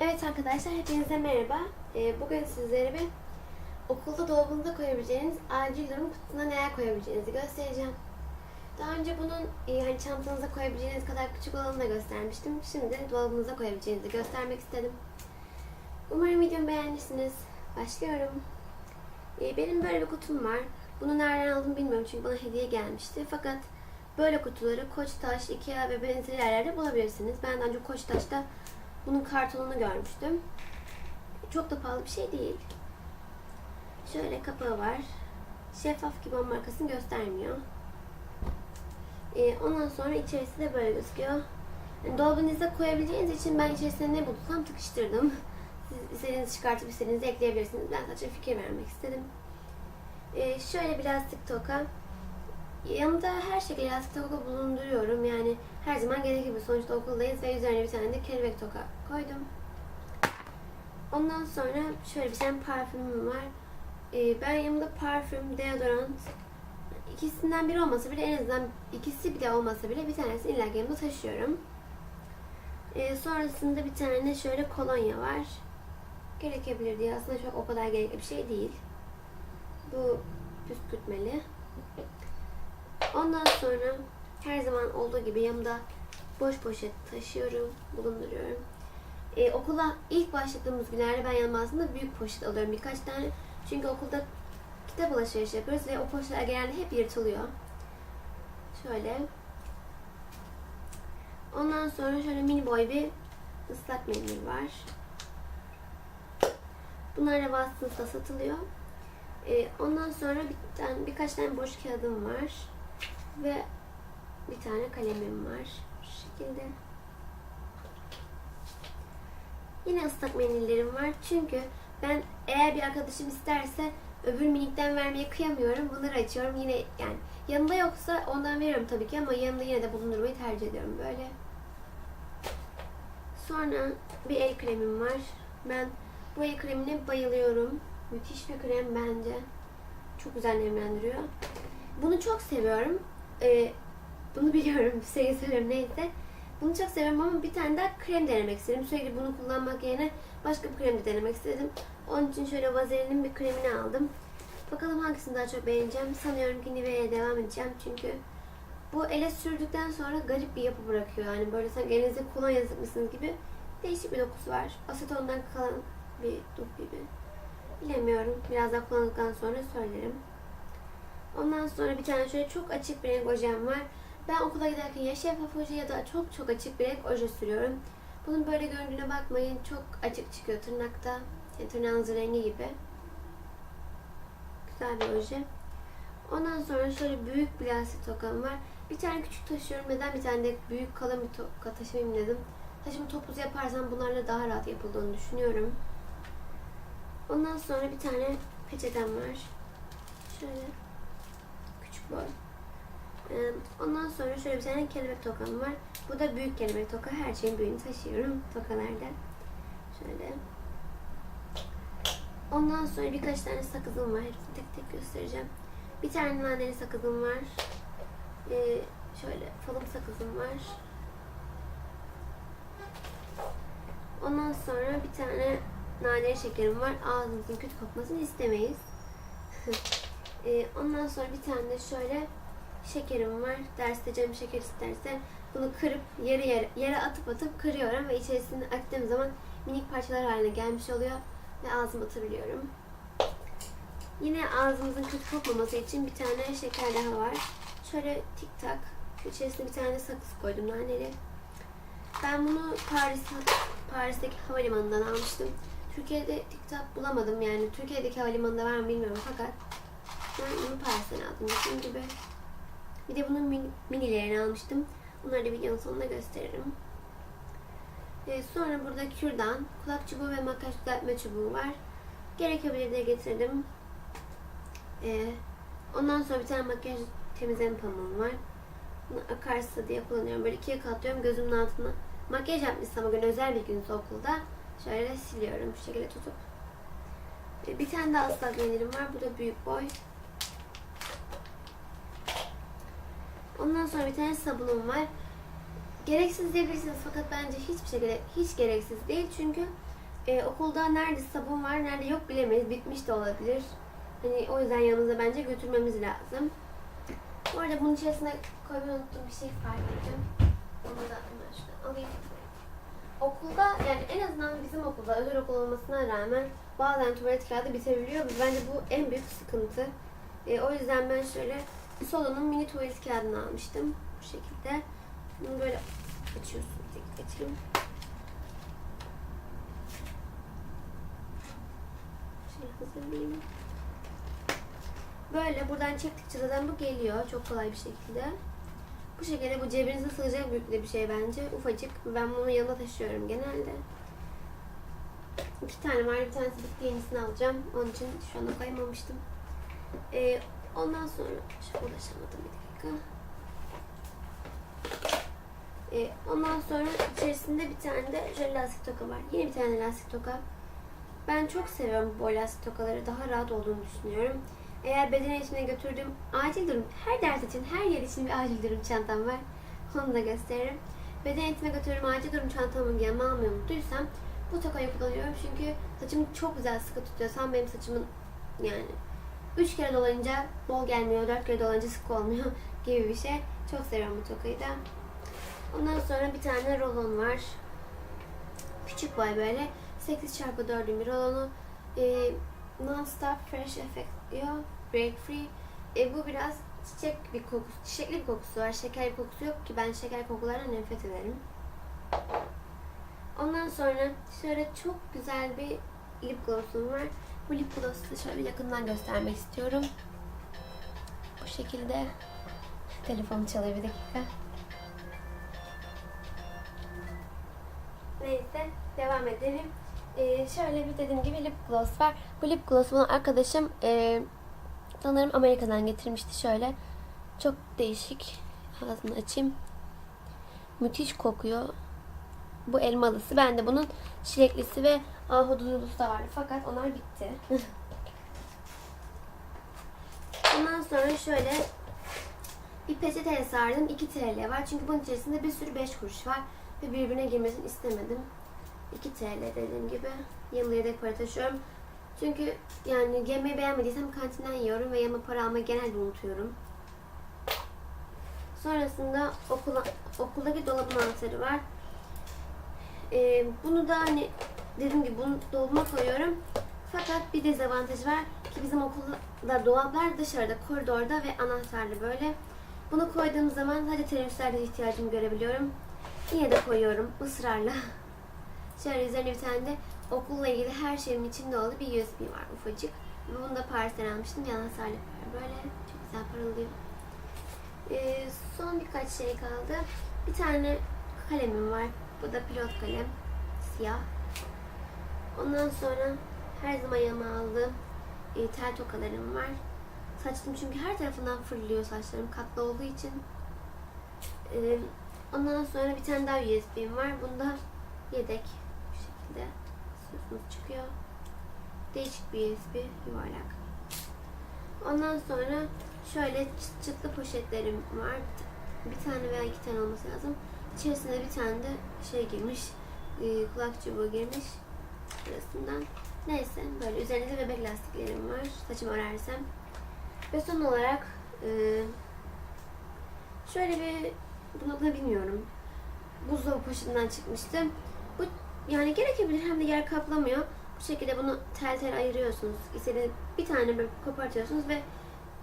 Evet arkadaşlar hepinize merhaba. Ee, bugün sizlere bir okulda dolabınıza koyabileceğiniz acil durum kutusuna neler koyabileceğinizi göstereceğim. Daha önce bunun e, hani çantanıza koyabileceğiniz kadar küçük olanını da göstermiştim. Şimdi dolabınıza koyabileceğinizi göstermek istedim. Umarım videomu beğenirsiniz. Başlıyorum. Ee, benim böyle bir kutum var. Bunu nereden aldım bilmiyorum çünkü bana hediye gelmişti. Fakat böyle kutuları Koçtaş, Ikea ve benzeri yerlerde bulabilirsiniz. Ben daha önce Koçtaş'ta bunun kartonunu görmüştüm. Çok da pahalı bir şey değil. Şöyle kapağı var. Şeffaf gibi ama markasını göstermiyor. Ee, ondan sonra içerisi de böyle gözüküyor. Yani dolabınıza koyabileceğiniz için ben içerisine ne bulursam tıkıştırdım. Siz istediğinizi çıkartıp istediğinizi ekleyebilirsiniz. Ben sadece fikir vermek istedim. Ee, şöyle bir lastik toka. Yanımda her şekilde lastik toka bulunduruyorum. Yani her zaman gerekir gibi. Sonuçta okuldayız ve üzerine bir tane de kelebek toka koydum. Ondan sonra şöyle bir tane parfümüm var. Ee, ben yanımda parfüm, deodorant ikisinden biri olmasa bile en azından ikisi bile olmasa bile bir tanesini illa yanımda taşıyorum. Ee, sonrasında bir tane şöyle kolonya var. Gerekebilir diye aslında çok o kadar gerekli bir şey değil. Bu püskürtmeli. Ondan sonra her zaman olduğu gibi yanımda boş poşet taşıyorum, bulunduruyorum. Ee, okula ilk başladığımız günlerde ben yanıma aslında büyük poşet alıyorum birkaç tane. Çünkü okulda kitap alışverişi yapıyoruz ve o poşetler genelde hep yırtılıyor. Şöyle. Ondan sonra şöyle mini boy bir ıslak mendil var. Bunlar da Watson's'ta satılıyor. Ee, ondan sonra bir tane, birkaç tane boş kağıdım var. Ve bir tane kalemim var. Şu şekilde. Yine ıslak mendillerim var. Çünkü ben eğer bir arkadaşım isterse öbür minikten vermeye kıyamıyorum. Bunları açıyorum. Yine yani yanında yoksa ondan veriyorum tabii ki ama yanında yine de bulundurmayı tercih ediyorum böyle. Sonra bir el kremim var. Ben bu el kremine bayılıyorum. Müthiş bir krem bence. Çok güzel nemlendiriyor. Bunu çok seviyorum. Ee, bunu biliyorum. Sürekli söylüyorum neyse. Bunu çok seviyorum ama bir tane daha krem denemek istedim. Sürekli bunu kullanmak yerine başka bir krem de denemek istedim. Onun için şöyle Vazelinin bir kremini aldım. Bakalım hangisini daha çok beğeneceğim. Sanıyorum ki Nivea'ya devam edeceğim. Çünkü bu ele sürdükten sonra garip bir yapı bırakıyor. Yani böyle sanki elinize kolonya sıkmışsınız gibi değişik bir dokusu var. Asetondan kalan bir duk gibi. Bilemiyorum. Biraz daha kullandıktan sonra söylerim. Ondan sonra bir tane şöyle çok açık bir renk ojem var. Ben okula giderken ya şeffaf oje ya da çok çok açık bir renk oje sürüyorum. Bunun böyle göründüğüne bakmayın. Çok açık çıkıyor tırnakta. Yani tırnağınızın rengi gibi. Güzel bir oje. Ondan sonra şöyle büyük bir lastik tokam var. Bir tane küçük taşıyorum. Neden bir tane de büyük kalın bir toka taşımayayım dedim. Taşımı topuz yaparsam bunlarla daha rahat yapıldığını düşünüyorum. Ondan sonra bir tane peçetem var. Şöyle boy. Ee, Ondan sonra şöyle bir tane kelebek tokam var. Bu da büyük kelebek toka. Her şeyin büyüğünü taşıyorum tokalarda. Şöyle. Ondan sonra birkaç tane sakızım var. Hepsini tek tek göstereceğim. Bir tane naneli sakızım var. Ee, şöyle falım sakızım var. Ondan sonra bir tane naneli şekerim var. Ağzınızın kötü kokmasını istemeyiz. Ee, ondan sonra bir tane de şöyle şekerim var. Derste canım şeker isterse bunu kırıp yere yere, yere atıp atıp kırıyorum ve içerisini açtığım zaman minik parçalar haline gelmiş oluyor ve ağzıma atabiliyorum. Yine ağzımızın kötü kokmaması için bir tane şeker daha var. Şöyle tik tak. İçerisine bir tane sakız koydum naneli. Ben bunu Paris Paris'teki havalimanından almıştım. Türkiye'de tik tak bulamadım yani. Türkiye'deki havalimanında var mı bilmiyorum fakat ben bunu Paris'ten aldım dediğim gibi. Bir de bunun min- minilerini almıştım. Bunları da videonun sonunda gösteririm. Ee, sonra burada kürdan, kulak çubuğu ve makyaj düzeltme çubuğu var. Gerekebilir de getirdim. Ee, ondan sonra bir tane makyaj temizleme pamuğum var. Bunu akarsa diye kullanıyorum. Böyle ikiye katlıyorum gözümün altına. Makyaj yapmışsam o gün özel bir günse okulda. Şöyle siliyorum bu şekilde tutup. Ee, bir tane daha ıslak mendilim var. Bu da büyük boy. Ondan sonra bir tane sabunum var. gereksiz diyebilirsiniz fakat bence hiçbir gere- hiç gereksiz değil çünkü e, okulda nerede sabun var nerede yok bilemeyiz bitmiş de olabilir. Hani o yüzden yanımıza bence götürmemiz lazım. Bu arada bunun içerisine koymayı unuttuğum bir şey fark ettim. Onu da hemen şuradan alayım. Okulda yani en azından bizim okulda özel okul olmasına rağmen bazen tuvalet kağıdı bitebiliyor. Bence bu en büyük sıkıntı. E, o yüzden ben şöyle Solo'nun mini tuvalet kağıdını almıştım. Bu şekilde. Bunu böyle açıyorsun. Tek açayım. Şöyle hazırlayayım. Böyle buradan çektikçe zaten bu geliyor çok kolay bir şekilde. Bu şekilde bu cebinize sığacak büyüklükte bir şey bence. Ufacık. Ben bunu yanına taşıyorum genelde. İki tane var. Bir tanesi bitti yenisini alacağım. Onun için şu anda koymamıştım. Ee, ondan sonra şu ulaşamadım bir dakika. Ee, ondan sonra içerisinde bir tane de şöyle lastik toka var. Yeni bir tane lastik toka. Ben çok seviyorum bu lastik tokaları. Daha rahat olduğunu düşünüyorum. Eğer beden eğitimine götürdüğüm acil durum, her ders için, her yer için bir acil durum çantam var. Onu da gösteririm. Beden eğitimine götürdüğüm acil durum çantamı yanıma almayı unuttuysam bu tokayı kullanıyorum çünkü saçımı çok güzel sıkı tutuyor. Sen benim saçımın yani üç kere dolayınca bol gelmiyor, dört kere dolayınca sık olmuyor gibi bir şey. Çok seviyorum bu tokayı da. Ondan sonra bir tane rolon var. Küçük boy böyle. 8 çarpı 4'ün bir rolonu. Ee, Non-stop fresh effect diyor. Break free. E, bu biraz çiçek bir kokusu, çiçekli bir kokusu var. Şeker kokusu yok ki ben şeker kokularına nefret ederim. Ondan sonra şöyle çok güzel bir lip gloss'um var. Bu lip gloss'u şöyle yakından göstermek istiyorum. Bu şekilde. Telefon çalıyor bir dakika. Neyse devam edelim. Ee, şöyle bir dediğim gibi lip gloss var. Bu lip gloss bunu arkadaşım e, sanırım Amerika'dan getirmişti şöyle. Çok değişik. Ağzını açayım. Müthiş kokuyor. Bu elmalısı. Ben de bunun çileklisi ve ahududulusu da vardı. Fakat onlar bitti. Ondan sonra şöyle bir peçeteye sardım. 2 TL var. Çünkü bunun içerisinde bir sürü 5 kuruş var. Ve birbirine girmesini istemedim. 2 TL dediğim gibi. Yanımda yedek para taşıyorum. Çünkü yani yemeği beğenmediysem kantinden yiyorum ve yanıma para almayı genelde unutuyorum. Sonrasında okula, okuldaki dolabın anahtarı var. Ee, bunu da hani dediğim gibi bunu dolabıma koyuyorum. Fakat bir dezavantajı var ki bizim okulda dolaplar dışarıda, koridorda ve anahtarlı böyle. Bunu koyduğum zaman sadece teneffüslerde ihtiyacımı görebiliyorum. Yine de koyuyorum ısrarla. Şöyle üzerine bir tane de okulla ilgili her şeyim içinde olduğu bir USB var ufacık. Bunu da Paris'ten almıştım. Hasarlı var. Böyle çok güzel parıldıyor. Ee, son birkaç şey kaldı. Bir tane kalemim var. Bu da pilot kalem. Siyah. Ondan sonra her zaman yanıma aldığım e, tel tokalarım var. Saçım çünkü her tarafından fırlıyor saçlarım katlı olduğu için. Ee, ondan sonra bir tane daha USB'm var. Bunda yedek bu şekilde sözümüz çıkıyor. Değişik bir USB yuvarlak. Ondan sonra şöyle çıt çıtlı poşetlerim var. Bir tane veya iki tane olması lazım. İçerisine bir tane de şey girmiş. e, kulak çubuğu girmiş. Arasından. Neyse böyle üzerinde de bebek lastiklerim var. Saçımı örersem. Ve son olarak e, şöyle bir bunu da bilmiyorum. Buzdolabı poşetinden çıkmıştı. Bu yani gerekebilir hem de yer kaplamıyor. Bu şekilde bunu tel tel ayırıyorsunuz. İstediğiniz bir tane böyle kopartıyorsunuz ve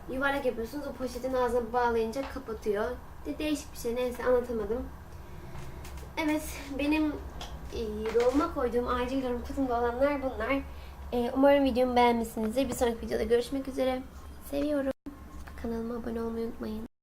yuvarlak yapıyorsunuz. O poşetin ağzına bağlayınca kapatıyor. De değişik bir şey. Neyse anlatamadım. Evet benim dolma koyduğum acil durum kutumda olanlar bunlar. E, umarım videomu beğenmişsinizdir. Bir sonraki videoda görüşmek üzere. Seviyorum. Kanalıma abone olmayı unutmayın.